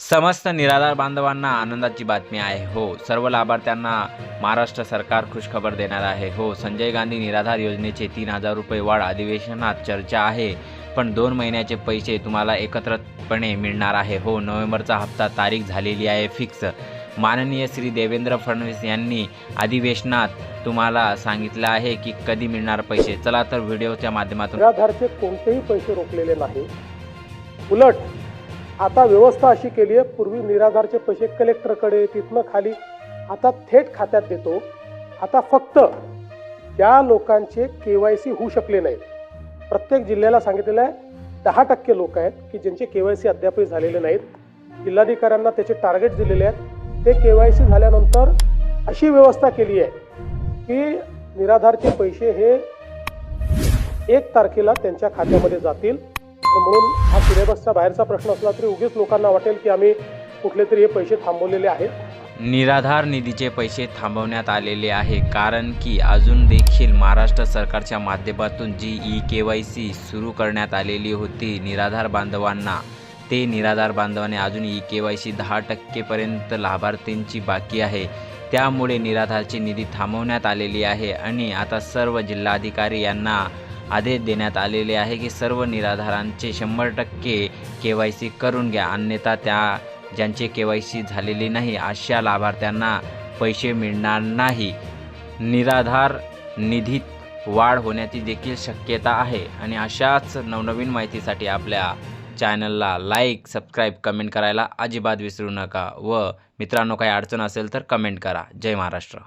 समस्त निराधार बांधवांना आनंदाची बातमी आहे. हो सर्व लाभार्थ्यांना महाराष्ट्र सरकार खुशखबर देणार आहे. हो संजय गांधी निराधार योजनेचे तीन हजार रुपये वाढ अधिवेशनात चर्चा आहे पण दोन महिन्याचे पैसे तुम्हाला एकत्रितपणे मिळणार आहे. हो नोव्हेंबरचा हप्ता तारीख झालेली आहे फिक्स. माननीय श्री देवेंद्र फडणवीस यांनी अधिवेशनात तुम्हाला सांगितलं आहे की कधी मिळणार पैसे. चला तर व्हिडिओच्या माध्यमातून कोणतेही पैसे रोखलेले नाही उलट आता व्यवस्था अशी केली आहे पूर्वी निराधारचे पैसे कलेक्टरकडे तिथनं खाली. आता थेट खात्यात देतो. आता फक्त त्या लोकांचे के वाय सी होऊ शकले नाहीत. प्रत्येक जिल्ह्याला सांगितलेलं आहे दहा टक्के लोक आहेत की ज्यांचे के वाय सी अद्यापही झालेले नाहीत. जिल्हाधिकाऱ्यांना त्याचे टार्गेट दिलेले आहेत. ते के वाय सी झाल्यानंतर अशी व्यवस्था केली आहे की निराधारचे पैसे हे एक तारखेला त्यांच्या खात्यामध्ये जातील. तर म्हणून हा सिलेबसचा बाहेरचा प्रश्न असला तरी उगीच लोकांना वाटेल की आम्ही कुठले तरी हे पैसे थांबवलेले आहेत. निराधार निधीचे पैसे थांबवण्यात आलेले आहे कारण की अजून देखील महाराष्ट्र सरकारच्या माध्यमातून जी ई के वाय सी सुरू करण्यात आलेली होती निराधार बांधवांना ते निराधार बांधवाने अजून ई के वाय सी दहा टक्केपर्यंत लाभार्थींची बाकी आहे. त्यामुळे निराधारची निधी थांबवण्यात आलेली आहे आणि आता सर्व जिल्हाधिकारी यांना आदेश देण्यात आलेले आहे की सर्व निराधारांचे शंभर टक्के के वाय सी करून घ्या. अन्यथा त्या ज्यांचे के वाय सी झालेली नाही अशा लाभार्थ्यांना पैसे मिळणार नाही. निराधार निधीत वाढ होण्याची देखील शक्यता आहे. आणि अशाच नवनवीन माहितीसाठी आपल्या चॅनलला लाईक सबस्क्राईब कमेंट करायला अजिबात विसरू नका. व मित्रांनो काही अडचण असेल तर कमेंट करा. जय महाराष्ट्र.